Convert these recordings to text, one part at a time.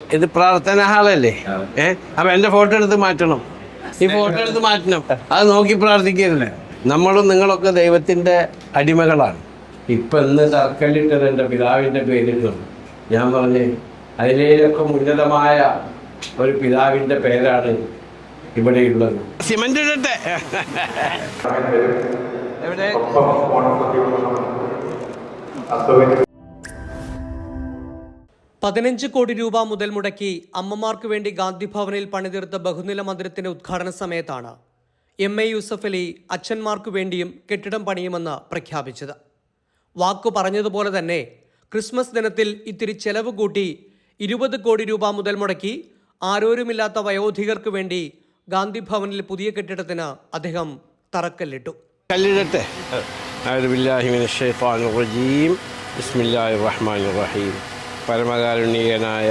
ഇത് പ്രാർത്ഥന ഹാളല്ലേ? ഏ? അപ്പൊ എന്റെ ഫോട്ടോ എടുത്ത് മാറ്റണം. ഈ ഫോട്ടോ എടുത്ത് മാറ്റണം. അത് നോക്കി പ്രാർത്ഥിക്കരുത്. നമ്മളും നിങ്ങളൊക്കെ ദൈവത്തിന്റെ അടിമകളാണ്. ഇപ്പൊ ഇന്ന് സർക്കലിട്ടത് എന്റെ പിതാവിന്റെ പേരിലാണ് ഞാൻ പറഞ്ഞേ അതിലേലൊക്കെ ഉന്നതമായ ഒരു പിതാവിന്റെ പേരാണ് ഇവിടെയുള്ളത് സിമന്റ് ഇടട്ടെ. എവിടെ? പതിനഞ്ച് കോടി രൂപ മുതൽ മുടക്കി അമ്മമാർക്ക് വേണ്ടി ഗാന്ധി ഭവനിൽ പണിതീർത്ത ബഹുനില മന്ദിരത്തിന്റെ ഉദ്ഘാടന സമയത്താണ് എം എ യൂസഫ് അലി അച്ഛന്മാർക്ക് വേണ്ടിയും കെട്ടിടം പണിയുമെന്ന് പ്രഖ്യാപിച്ചത് വാക്കു പറഞ്ഞതുപോലെ തന്നെ ക്രിസ്മസ് ദിനത്തിൽ ഇത്തിരി ചെലവ് കൂട്ടി ഇരുപത് കോടി രൂപ മുതൽ മുടക്കി ആരോരുമില്ലാത്ത വയോധികർക്ക് വേണ്ടി ഗാന്ധി ഭവനിൽ പുതിയ കെട്ടിടത്തിന് അദ്ദേഹം തറക്കല്ലിട്ടു കല്ലിടട്ടെ റജീം ബിസ്മില്ലാഹി റഹ്മാൻ റഹീം പരമകാരുണികനായ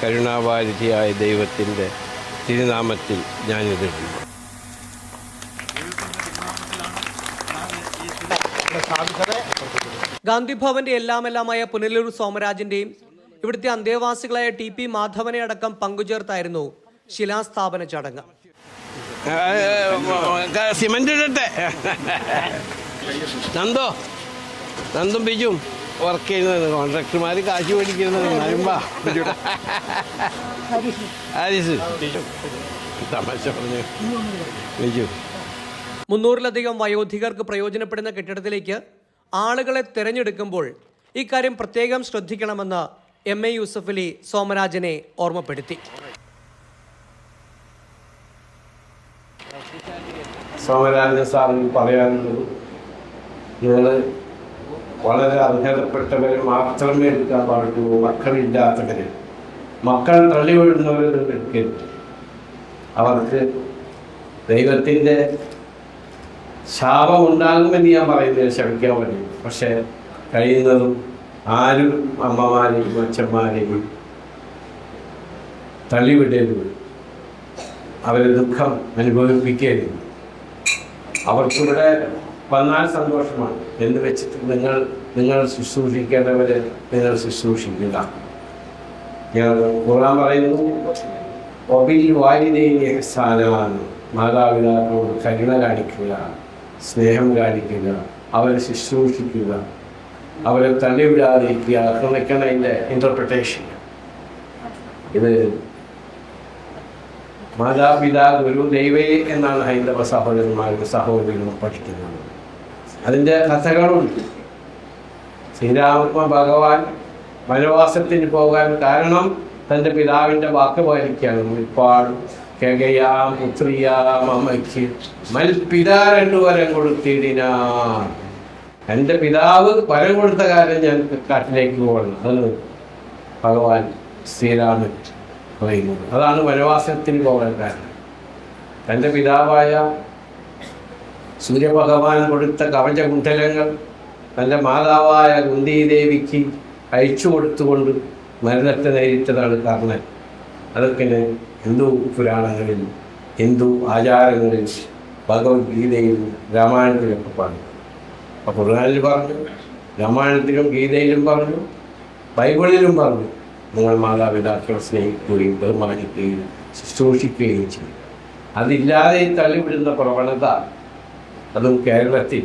കരുണാവാരിധിയായ ദൈവത്തിന്റെ തിരുനാമത്തിൽ ഞാനിതിടുന്നു ഗാന്ധിഭവന്റെ എല്ലാമെല്ലാമായ പുനലൂർ സോമരാജന്റെയും ഇവിടുത്തെ അന്തേവാസികളായ ടി പി മാധവനെ അടക്കം പങ്കുചേർത്തായിരുന്നു ശിലാസ്ഥാപന ചടങ്ങ് സിമന്റ് ഇടട്ടെ നന്ദോ നന്ദും ബിജും വർക്ക് ചെയ്യുന്നത്. കോൺട്രാക്ടർമാർ കാശ് മേടിക്കുന്നത്. നരുമ്പാ ഹാരിസ് തമാശ പറഞ്ഞു. ബിജു മുന്നൂറിലധികം വയോധികർക്ക് പ്രയോജനപ്പെടുന്ന കെട്ടിടത്തിലേക്ക് ആളുകളെ തിരഞ്ഞെടുക്കുമ്പോൾ ഇക്കാര്യം പ്രത്യേകം ശ്രദ്ധിക്കണമെന്ന് എം എ യൂസഫലി അലി സോമരാജനെ ഓർമ്മപ്പെടുത്തി. സോമരാജൻ സാറിന് പറയാനുള്ളത് നിങ്ങൾ വളരെ അർഹതപ്പെട്ടവർ മാത്രമേ എടുക്കാൻ പാടുള്ളൂ. മക്കളില്ലാത്തവര്. മക്കൾ തള്ളി വീഴുന്നവർ എടുക്കരുത്. അവർക്ക് ദൈവത്തിന്റെ ശാപം ഉണ്ടാകുമെന്ന് ഞാൻ പറയുന്നത് ക്ഷമിക്കാൻ പറ്റും പക്ഷേ കഴിയുന്നതും ആരും അമ്മമാരെയും അച്ഛന്മാരെയും തള്ളിവിടരുത് അവരെ ദുഃഖം അനുഭവിപ്പിക്കരുത്. അവർക്കിവിടെ വന്നാൽ സന്തോഷമാണ്. എന്ന് വെച്ചിട്ട് നിങ്ങൾ നിങ്ങൾ ശുശ്രൂഷിക്കേണ്ടവരെ നിങ്ങൾ ശുശ്രൂഷിക്കുക. ഖുർആൻ പറയുന്നു ഒബിൽ വാലിദൈനി സ്ഥാനമാണ് മാതാപിതാക്കളോട് കരുണ കാണിക്കുക സ്നേഹം കാണിക്കുക അവരെ ശുശ്രൂഷിക്കുക അവരെ തള്ളിവിടാതിരിക്കുക. അതൊക്കെയാണ് അതിന്റെ ഇന്റർപ്രിട്ടേഷൻ ഇത് മാതാപിതാ ഗുരു ദൈവേ എന്നാണ് ഹൈന്ദവ സഹോദരന്മാരും സഹോദരികളും പഠിക്കുന്നത്. അതിന്റെ കഥകളുണ്ട് ശ്രീരാമ ഭഗവാൻ വനവാസത്തിന് പോകാൻ കാരണം തന്റെ പിതാവിന്റെ വാക്ക് പാലിക്കുകയാണ്. ഇപ്പാട് കെകയാം പുത്രിയാം അമ്മയ്ക്ക് മൽപിതാ രണ്ടു വരം കൊടുത്തിടിനാ എന്റെ പിതാവ് വരം കൊടുത്ത കാര്യം ഞാൻ കാട്ടിലേക്ക് പോകണം. അത് ഭഗവാൻ ശ്രീരാമൻ പറയുന്നത്. അതാണ് വനവാസത്തിന് പോകാൻ കാരണം. തന്റെ പിതാവായ സൂര്യഭഗവാൻ കൊടുത്ത കവചകുണ്ഠലങ്ങൾ തന്റെ മാതാവായ കുന്തിദേവിക്ക് അയച്ചു കൊടുത്തുകൊണ്ട് മരണത്തെ നേരിട്ടതാണ് കർണൻ. അതൊക്കെ ഹിന്ദു പുരാണങ്ങളിൽ ഹിന്ദു ആചാരങ്ങളിൽ ഭഗവത്ഗീതയിൽ രാമായണത്തിലൊക്കെ പറഞ്ഞു. അപ്പോൾ ഖുർആനിൽ പറഞ്ഞു രാമായണത്തിലും ഗീതയിലും പറഞ്ഞു ബൈബിളിലും പറഞ്ഞു. നിങ്ങൾ മാതാപിതാക്കളെ സ്നേഹിക്കുകയും ബഹുമാനിക്കുകയും ശുശ്രൂഷിക്കുകയും ചെയ്യും. അതില്ലാതെ തള്ളിവിടുന്ന പ്രവണത അതും കേരളത്തിൽ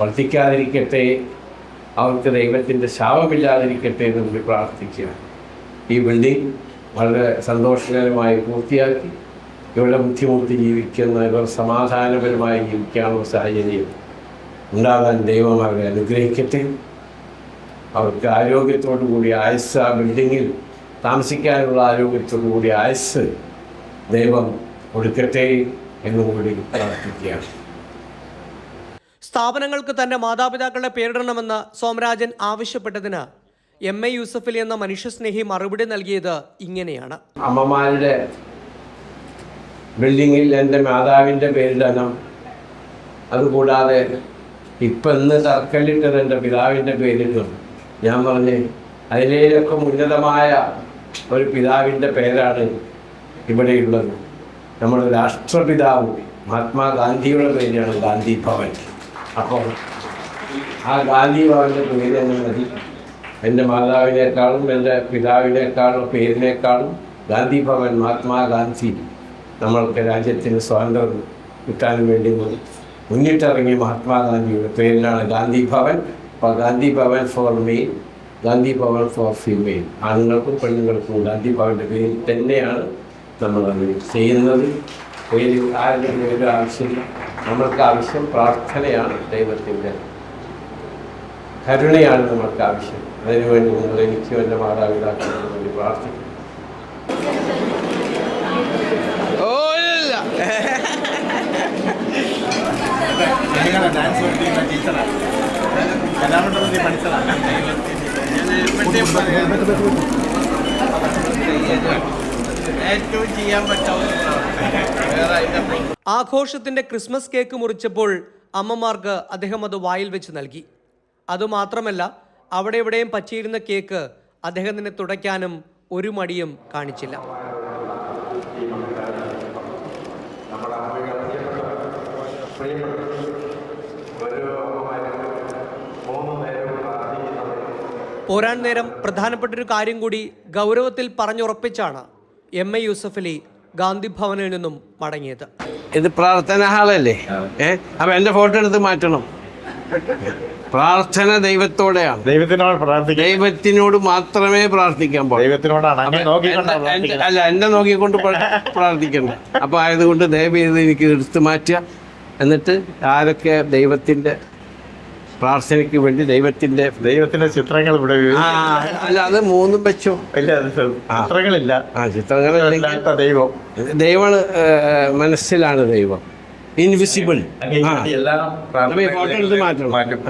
വർദ്ധിക്കാതിരിക്കട്ടെ അവർക്ക് ദൈവത്തിന്റെ ശാപമില്ലാതിരിക്കട്ടെ എന്ന് കൂടി പ്രാർത്ഥിക്കുക ഈ ബിൽഡിംഗ് വളരെ സന്തോഷകരമായി പൂർത്തിയാക്കി. ഇവിടെ ബുദ്ധിമുട്ടി ജീവിക്കുന്ന ഇവർ സമാധാനപരമായി ജീവിക്കാനുള്ള സാഹചര്യം ഉണ്ടാകാൻ ദൈവം അവരെ അനുഗ്രഹിക്കട്ടെ. അവർക്ക് ആരോഗ്യത്തോടു കൂടി ആയുസ് ആ ബിൽഡിങ്ങിൽ താമസിക്കാനുള്ള ആരോഗ്യത്തോടു കൂടി ആയുസ് ദൈവം കൊടുക്കട്ടെ എന്നുകൂടി പ്രാർത്ഥിക്കുകയാണ്. സ്ഥാപനങ്ങൾക്ക് തന്റെ മാതാപിതാക്കളുടെ പേരിടണമെന്ന് സോമരാജൻ ആവശ്യപ്പെട്ടതിന് എം എ യൂസഫലി എന്ന മനുഷ്യസ്നേഹി മറുപടി നൽകിയത് ഇങ്ങനെയാണ്. അമ്മമാരുടെ ബിൽഡിങ്ങിൽ എന്റെ മാതാവിന്റെ പേരിടണം. അതുകൂടാതെ ഇപ്പം ഇന്ന് തർക്കലിട്ടത് എന്റെ പിതാവിന്റെ പേരിടും. ഞാൻ പറഞ്ഞ് അതിലേലൊക്കെ ഉന്നതമായ ഒരു പിതാവിന്റെ പേരാണ് ഇവിടെയുള്ളത് നമ്മുടെ രാഷ്ട്രപിതാവ് മഹാത്മാഗാന്ധിയുടെ പേരാണ് ഗാന്ധി ഭവൻ. അപ്പോൾ ആ ഗാന്ധി ഭവന്റെ പേര് തന്നെ മതി. എന്റെ മാതാവിനേക്കാളും എന്റെ പിതാവിനേക്കാളും പേരിനേക്കാളും ഗാന്ധി ഭവൻ മഹാത്മാഗാന്ധി നമ്മൾക്ക് രാജ്യത്തിന് സ്വാതന്ത്ര്യം കിട്ടാൻ വേണ്ടി മുന്നിട്ടിറങ്ങിയ മഹാത്മാഗാന്ധിയുടെ പേരിലാണ് ഗാന്ധി ഭവൻ അപ്പോൾ Gandhi Bhavan for male Gandhi Bhavan for female. ആണുങ്ങൾക്കും പെണ്ണുങ്ങൾക്കും ഗാന്ധി ഭവന്റെ പേരിൽ തന്നെയാണ് നമ്മളത് ചെയ്യുന്നത്. പേര് ആരുടെ പേര് ആവശ്യമില്ല നമ്മൾക്ക് ആവശ്യം പ്രാർത്ഥനയാണ് ദൈവത്തിന്റെ. കരുണയാണ് നമ്മൾക്ക് ആവശ്യം. അതിനുവേണ്ടി നിങ്ങൾ എനിക്കും എന്റെ മാതാപിതാക്കൾക്കും വേണ്ടി പ്രാർത്ഥിക്കും ഓ ഇല്ല. ഡാൻസ് പഠിച്ചതാണ് ഞാൻ കലാമണ്ഡലത്തിൽ പഠിച്ചതാണ് ചെയ്യാൻ ആഘോഷത്തിന്റെ ക്രിസ്മസ് കേക്ക് മുറിച്ചപ്പോൾ അമ്മമാർക്ക് അദ്ദേഹം അത് വായിൽ വെച്ച് നൽകി. അതുമാത്രമല്ല അവിടെ എവിടെയും പറ്റിയിരുന്ന കേക്ക് അദ്ദേഹത്തിന് തുടയ്ക്കാനും ഒരു മടിയും കാണിച്ചില്ല. പോരാൻ നേരം പ്രധാനപ്പെട്ടൊരു കാര്യം കൂടി ഗൗരവത്തിൽ പറഞ്ഞുറപ്പിച്ചാണ്. എം എ യൂസഫ് അലി ഗാന്ധി ഭവനിൽ നിന്നും മടങ്ങിയത്. ഇത് പ്രാർത്ഥന ഹാളല്ലേ? ഏ? അപ്പൊ എന്റെ ഫോട്ടോ എടുത്ത് മാറ്റണം. പ്രാർത്ഥന ദൈവത്തോടെയാണ്. ദൈവത്തിനോട് പ്രാർത്ഥിക്കാം ദൈവത്തിനോട് മാത്രമേ പ്രാർത്ഥിക്കാൻ പാടുള്ളൂ. ദൈവത്തിനോടാണ് അല്ല എന്നെ നോക്കിക്കൊണ്ട് പ്ര- പ്രാർത്ഥിക്കണ്ട. അപ്പൊ ആയതുകൊണ്ട് ദയവ് ചെയ്ത് എനിക്ക് എടുത്തു മാറ്റുക. എന്നിട്ട് ആരൊക്കെ ദൈവത്തിന്റെ പ്രാർത്ഥനയ്ക്ക് വേണ്ടി ദൈവത്തിന്റെ ദൈവത്തിന്റെ ചിത്രങ്ങൾ ഇവിടെ അല്ല അത് മൂന്നും വെച്ചോ. ഇല്ല ചിത്രങ്ങളില്ല. ആ ചിത്രങ്ങളില്ലെങ്കിൽ ദൈവം. ദൈവം മനസ്സിലാണ് ദൈവം. ഇൻവിസിബിൾ ഫോട്ടോ എടുത്ത് മാറ്റണം. മാറ്റും.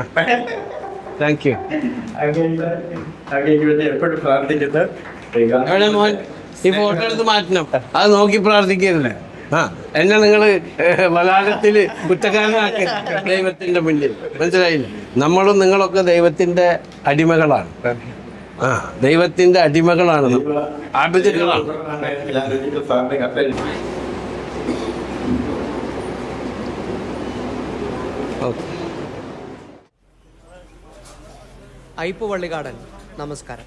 താങ്ക് യു എപ്പോഴും പ്രാർത്ഥിക്കുന്നത് ഈ ഫോട്ടോ എടുത്ത് മാറ്റണം. അത് നോക്കി പ്രാർത്ഥിക്കരുത്. ആ എന്നെ നിങ്ങൾ മലയാളത്തിൽ കുറ്റക്കാരനാക്കി ദൈവത്തിന്റെ മുന്നിൽ. മനസ്സിലായില്ലേ? നമ്മളും നിങ്ങളൊക്കെ ദൈവത്തിന്റെ അടിമകളാണ്. ആ ദൈവത്തിന്റെ അടിമകളാണ് ഓക്കെ. ഐപ്പ് വള്ളികാടൻ നമസ്കാരം.